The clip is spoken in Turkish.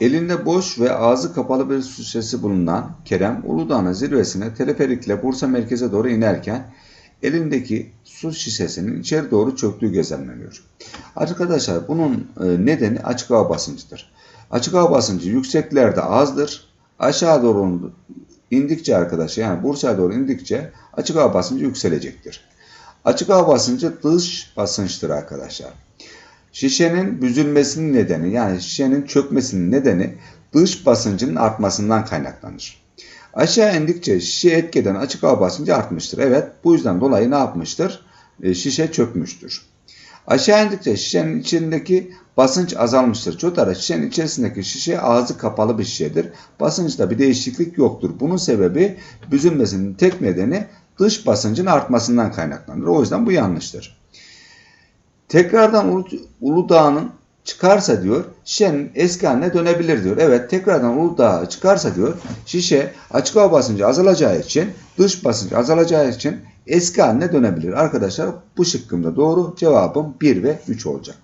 Elinde boş ve ağzı kapalı bir su şişesi bulunan Kerem Uludağ'ın zirvesine teleferikle Bursa merkeze doğru inerken elindeki su şişesinin içeri doğru çöktüğü gözlemleniyor. Arkadaşlar bunun e, nedeni açık hava basıncıdır. Açık hava basıncı yükseklerde azdır. Aşağı doğru indikçe arkadaşlar yani Bursa'ya doğru indikçe açık hava basıncı yükselecektir. Açık hava basıncı dış basınçtır arkadaşlar. Şişenin büzülmesinin nedeni yani şişenin çökmesinin nedeni dış basıncının artmasından kaynaklanır. Aşağı indikçe şişe etkeden açık hava basıncı artmıştır. Evet bu yüzden dolayı ne yapmıştır? E, şişe çökmüştür. Aşağı indikçe şişenin içindeki basınç azalmıştır. Çotara şişenin içerisindeki şişe ağzı kapalı bir şişedir. Basınçta bir değişiklik yoktur. Bunun sebebi büzülmesinin tek nedeni dış basıncın artmasından kaynaklanır. O yüzden bu yanlıştır. Tekrardan Ulu, Uludağ'ın çıkarsa diyor şişenin eski haline dönebilir diyor. Evet tekrardan Uludağ çıkarsa diyor şişe açık hava basıncı azalacağı için dış basınç azalacağı için eski haline dönebilir. Arkadaşlar bu şıkkımda doğru cevabım 1 ve 3 olacak.